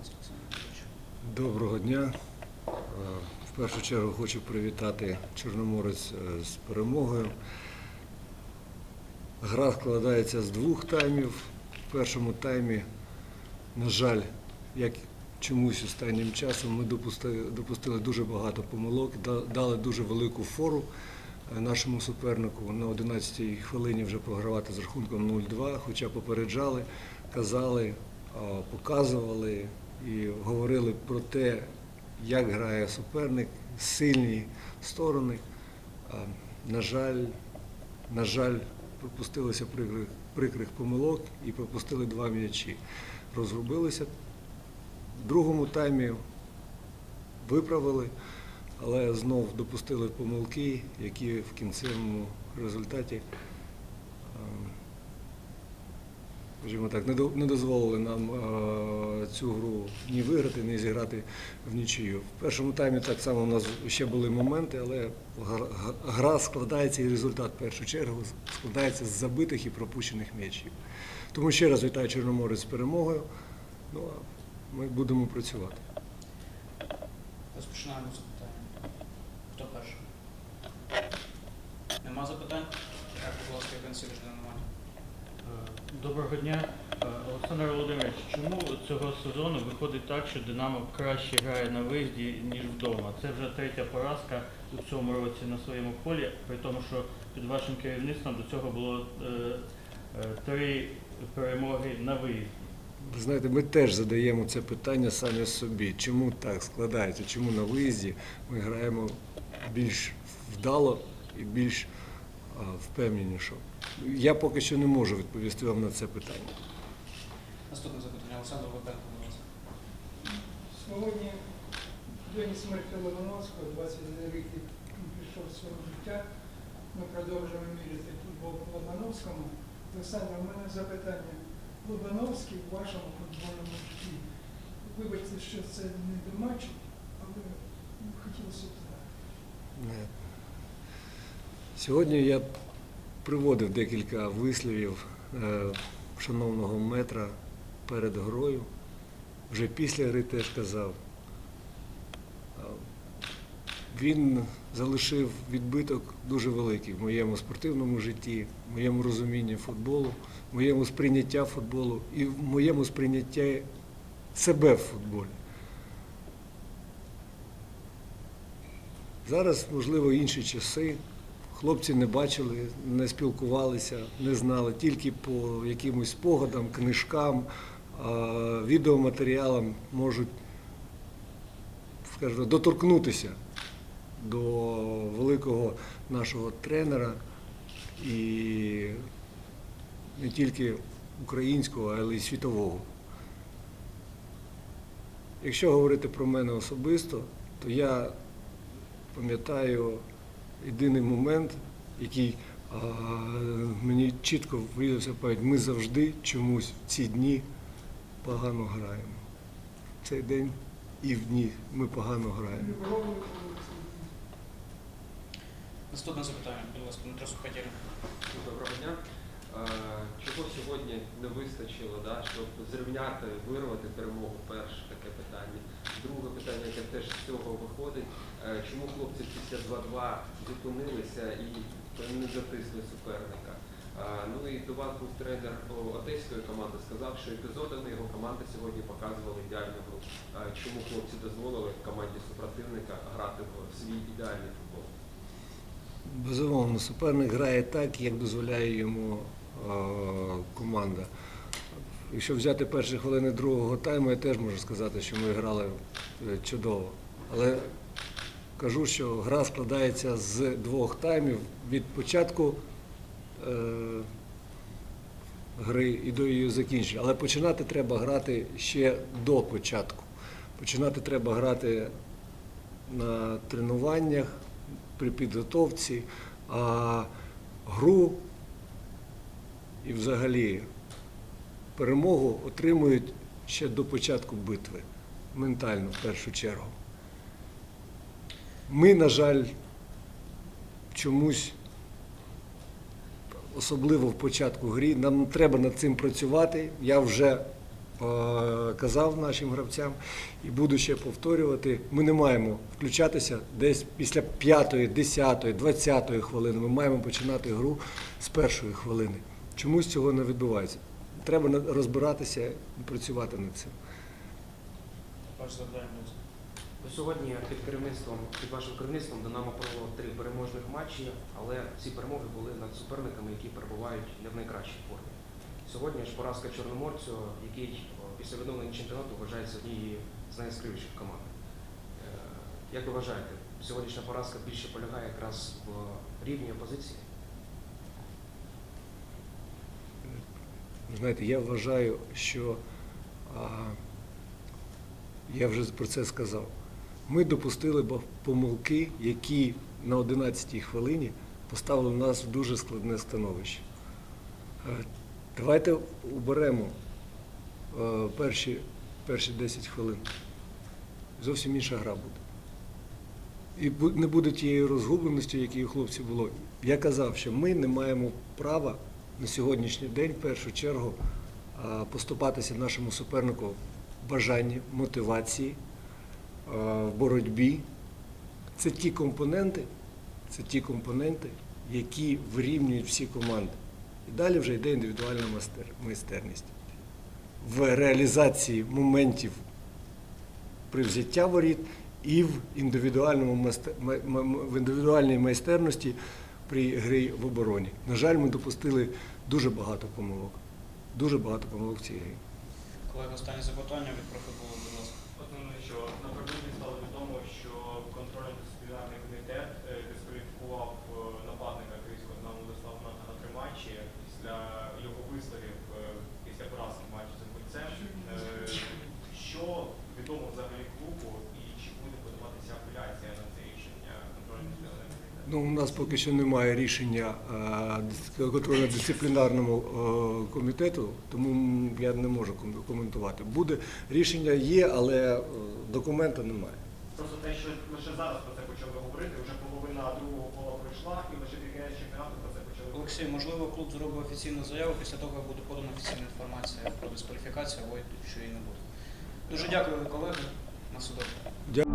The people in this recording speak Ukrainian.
ласка, Олександр. Доброго дня. Е, В першу чергу хочу привітати Чорноморець е, з перемогою. Гра складається з двох таймів. В першому таймі, на жаль, як чомусь останнім часом ми допустили, дуже багато помилок, дали дуже велику фору е, нашому супернику. На 11-й хвилині вже програвати з рахунком 0-2, хоча попереджали, казали, показували і говорили про те, як грає суперник, сильні сторони. На жаль, на жаль, пропустилися прикрих, прикрих помилок і пропустили два м'ячі. Розгубилися. В другому таймі виправили, але знов допустили помилки, які в кінцевому результаті скажімо так, не до- не дозволили нам е, цю гру ні виграти, ні зіграти в нічию. В першому таймі так само у нас ще були моменти, але гра- складається і результат в першу чергу складається з забитих і пропущених м'ячів. Тому ще раз вітаю Чорноморець з перемогою. Ну а ми будемо працювати. Розпочинаємо запитання. Хто перший? Нема запитань? Так, будь ласка, Євген Доброго дня, Е, Олександр Володимирович. Чому цього сезону виходить так, що Динамо краще грає на виїзді, ніж вдома? Це вже третя поразка у цьому році на своєму полі, при тому, що під вашим керівництвом до цього було е, е, три перемоги на виїзді. Ви знаєте, ми теж задаємо це питання самі собі. Чому так складається? Чому на виїзді ми граємо більш вдало і більш а, впевненіше? Я поки що не можу відповісти вам на це питання. Наступне запитання. Олександр ласка. Сьогодні день смерті Лобановського, 21 рік пішов з свого життя. Ми продовжуємо міряти футбол по Лобановському. Олександр, у мене запитання. Лобановський в вашому футбольному житті. Вибачте, що це не до матчу, але хотілося б знати. Сьогодні я приводив декілька висловів е, шановного метра перед грою. Вже після гри теж казав. Е, Він залишив відбиток дуже великий в моєму спортивному житті, в моєму розумінні футболу, в моєму сприйняття футболу і в моєму сприйнятті себе в футболі. Зараз, можливо, інші часи. Хлопці не бачили, не спілкувалися, не знали тільки по якимось спогадам, книжкам, відеоматеріалам можуть, скажімо, доторкнутися до великого нашого тренера і не тільки українського, але й світового. Якщо говорити про мене особисто, то я пам'ятаю єдиний момент, який а, мені чітко виявився пам'ять. Ми завжди чомусь в ці дні погано граємо. В цей день і в дні ми погано граємо. Наступне запитання, будь ласка, Дмитро Сухотєрин. Доброго дня. Е, Чого сьогодні не вистачило, да, щоб зрівняти, вирвати перемогу? Перше таке питання. Друге питання, яке теж з цього виходить. е, Чому хлопці після 2-2 зупинилися і не затисли суперника? Е, Ну і до вас був тренер одеської команди, сказав, що епізодами його команди сьогодні показували ідеальну гру. Чому хлопці дозволили команді супротивника грати в свій ідеальний футбол? Безумовно, суперник грає так, як дозволяє йому команда. Якщо взяти перші хвилини другого тайму, я теж можу сказати, що ми грали е, чудово. Але кажу, що гра складається з двох таймів від початку е, гри і до її закінчення. Але починати треба грати ще до початку. Починати треба грати на тренуваннях, при підготовці, а гру і взагалі перемогу отримують ще до початку битви, ментально в першу чергу. Ми, на жаль, чомусь, особливо в початку грі, нам треба над цим працювати. Я вже е, казав нашим гравцям і буду ще повторювати, ми не маємо включатися десь після 5, 10, 20 хвилини. Ми маємо починати гру з першої хвилини. Чомусь цього не відбувається. Треба розбиратися і працювати над цим. Ваше завдання. Сьогодні під керівництвом, під вашим керівництвом Динамо провело три переможних матчі, але ці перемоги були над суперниками, які перебувають не в найкращій формі. Сьогодні ж поразка Чорноморцю, який після відновлення чемпіонату вважається однією з найяскравіших команд. Е, Як ви вважаєте, сьогоднішня поразка більше полягає якраз в рівні опозиції? Знаєте, я вважаю, що а, я вже про це сказав. Ми допустили помилки, які на 11-й хвилині поставили нас в дуже складне становище. Е, Давайте уберемо е, перші, перші 10 хвилин. Зовсім інша гра буде. І не буде тієї розгубленості, які у хлопців було. Я казав, що ми не маємо права на сьогоднішній день, в першу чергу, поступатися нашому супернику в бажанні, мотивації, в боротьбі. Це ті компоненти, це ті компоненти, які вирівнюють всі команди. І далі вже йде індивідуальна майстер- майстерність. В реалізації моментів при взяття воріт і в, індивідуальному в індивідуальній майстерності при грі в обороні. На жаль, ми допустили дуже багато помилок. Дуже багато помилок в цій грі. Колеги, останнє запитання від профутболу, будь ласка. Основне, що напередодні стало відомо, що контрольно-дисциплінарний комітет е, дискваліфікував е, нападника київського Динамо Владислава на три матчі після його висловів е, після поразки в матчі з Імпульцем. Е, Що відомо взагалі клубу і чи буде подаватися апеляція на це рішення контрольно-дисциплінарного комітету? Ну, у нас поки що немає рішення е, контрольно-дисциплінарному е, комітету, тому я не можу коментувати. Буде рішення є, але е, документа немає. Просто те, що лише зараз про це почали говорити, вже половина другого кола пройшла і лише кінець чемпіонату про це почали. Олексій, можливо, клуб зробить офіційну заяву після того, як буде подана офіційна інформація про дискваліфікацію, або що її не буде. Дуже дякую, колеги. На судову. Дя-